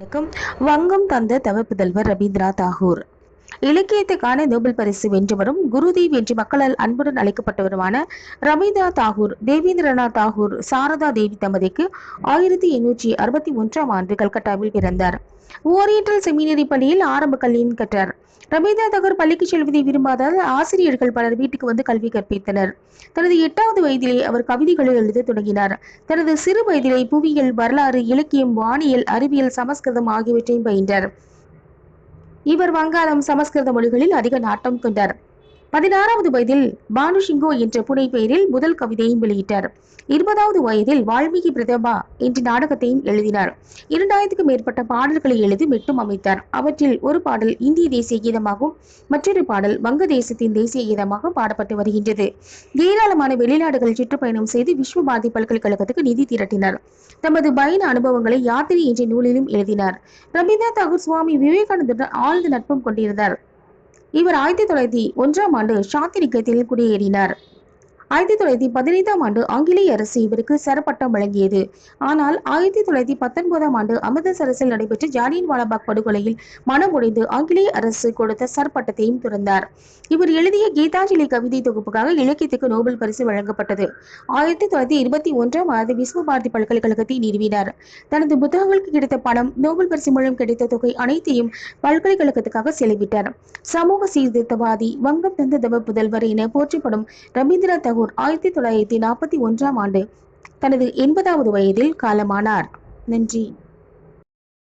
வணக்கம். வங்கம் தந்த தவிப்புதல்வர் புதல்வர் ரவீந்திரநாத் தாகூர். இலக்கியத்துக்கான நோபல் பரிசு வென்றவரும் குருதேவ் என்று மக்களால் அன்புடன் அழைக்கப்பட்டவருமான ரவீந்திரநாத் தாகூர் தேவேந்திரநாத் தாகூர் சாரதா தேவி தம்பதிக்கு ஆயிரத்தி எண்ணூற்றி அறுபத்தி ஒன்றாம் ஆண்டு கல்கட்டாவில் பிறந்தார். ஓரியண்டல் செமினரி பள்ளியில் ஆரம்ப கல்வியும் கற்றார். ரவீந்திரநாத் தாகூர் பள்ளிக்கு செல்வதை விரும்பாதால் ஆசிரியர்கள் பலர் வீட்டுக்கு வந்து கல்வி கற்பித்தனர். தனது எட்டாவது வயதிலே அவர் கவிதைகளை எழுத தொடங்கினார். தனது சிறு வயதிலே புவியியல் வரலாறு இலக்கியம் வானியல் அறிவியல் சமஸ்கிருதம் ஆகியவற்றையும் பயின்றார். இவர் வங்காளம் சமஸ்கிருத மொழிகளில் அதிக நாட்டம் கொண்டார். பதினாறாவது வயதில் பானுஷிங்கோ என்ற புனை பெயரில் முதல் கவிதையும் வெளியிட்டார். இருபதாவது வயதில் வால்மீகி பிரதபா என்ற நாடகத்தையும் எழுதினார். இரண்டாயிரத்துக்கும் மேற்பட்ட பாடல்களை எழுதி மெட்டும் அமைத்தார். அவற்றில் ஒரு பாடல் இந்திய தேசிய கீதமாகவும் மற்றொரு பாடல் வங்கதேசத்தின் தேசிய கீதமாக பாடப்பட்டு வருகின்றது. ஏராளமான வெளிநாடுகள் சுற்றுப்பயணம் செய்து விஸ்வபாரதி பல்கலைக்கழகத்துக்கு நிதி திரட்டினார். தமது பயண அனுபவங்களை யாத்திரை என்ற நூலிலும் எழுதினார். ரவீந்திரநாத் தாகூர் சுவாமி விவேகானந்தருடன் ஆழ்ந்த நட்பும் கொண்டிருந்தார். இவர் ஆயிரத்தி தொள்ளாயிரத்தி ஒன்றாம் ஆண்டு சாத்திரிக்கத்தில் குடியேறினார். ஆயிரத்தி தொள்ளாயிரத்தி பதினைந்தாம் ஆண்டு ஆங்கிலேய அரசு இவருக்கு சரப்பட்டம் வழங்கியது. ஆனால் ஆயிரத்தி தொள்ளாயிரத்தி பத்தொன்பதாம் ஆண்டு அமிர்தசரஸில் நடைபெற்ற ஜாலியன் வாலாபாக் படுகொலையில் மனமுடைந்து ஆங்கிலேய அரசு கொடுத்த சரப்பட்டத்தையும் துறந்தார். இவர் எழுதிய கீதாஞ்சலி கவிதை தொகுப்புக்காக இலக்கியத்துக்கு நோபல் பரிசு வழங்கப்பட்டது. ஆயிரத்தி தொள்ளாயிரத்தி இருபத்தி ஒன்றாம் ஆண்டு விஸ்வபாரதி பல்கலைக்கழகத்தை நிறுவினார். தனது புத்தகங்களுக்கு கிடைத்த பணம் நோபல் பரிசு மூலம் கிடைத்த தொகை அனைத்தையும் பல்கலைக்கழகத்துக்காக செலவிட்டார். சமூக சீர்திருத்தவாதி வங்கம் தந்த தவ புதல்வர் என போற்றப்படும் ரவீந்திரநாத் தாகூர் ஆயிரத்தி தொள்ளாயிரத்தி நாற்பத்தி ஒன்றாம் ஆண்டு தனது எண்பதாவது வயதில் காலமானார். நன்றி.